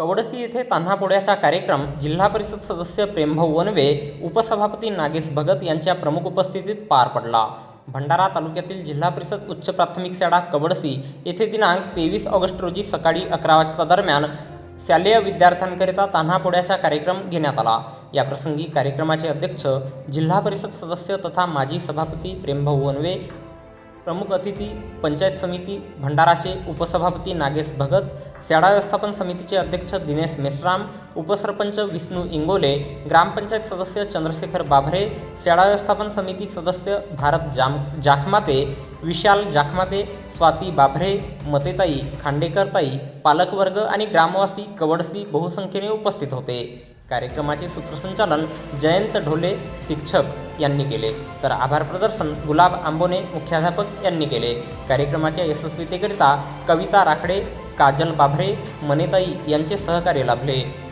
कवडसी येथे तान्हापोड्याचा कार्यक्रम जिल्हा परिषद सदस्य प्रेमभाऊ वनवे उपसभापती नागेश भगत यांच्या प्रमुख उपस्थितीत पार पडला. भंडारा तालुक्यातील जिल्हा परिषद उच्च प्राथमिक शाळा कवडसी येथे दिनांक तेवीस ऑगस्ट रोजी सकाळी अकरा वाजता दरम्यान शालेय विद्यार्थ्यांकरिता तान्हापोळ्याचा कार्यक्रम घेण्यात आला. याप्रसंगी कार्यक्रमाचे अध्यक्ष जिल्हा परिषद सदस्य तथा माजी सभापती प्रेमभाऊ वनवे प्रमुख अतिथी पंचायत समिती भंडाराचे उपसभापती नागेश भगत शाळा व्यवस्थापन समितीचे अध्यक्ष दिनेश मेश्राम उपसरपंच विष्णू इंगोले ग्रामपंचायत सदस्य चंद्रशेखर बाभरे स्याडा व्यवस्थापन समिती सदस्य भारत जाम जाखमाते विशाल जाखमाते स्वाती बाभरे मतेताई खांडेकरताई पालकवर्ग आणि ग्रामवासी कवडसी बहुसंख्येने उपस्थित होते. कार्यक्रमाचे सूत्रसंचालन जयंत ढोले शिक्षक यांनी केले. तर आभार प्रदर्शन गुलाब आंबोने मुख्याध्यापक यांनी केले. कार्यक्रमाच्या यशस्वीतेकरिता कविता राखडे काजल बाभरे मनेताई यांचे सहकार्य लाभले.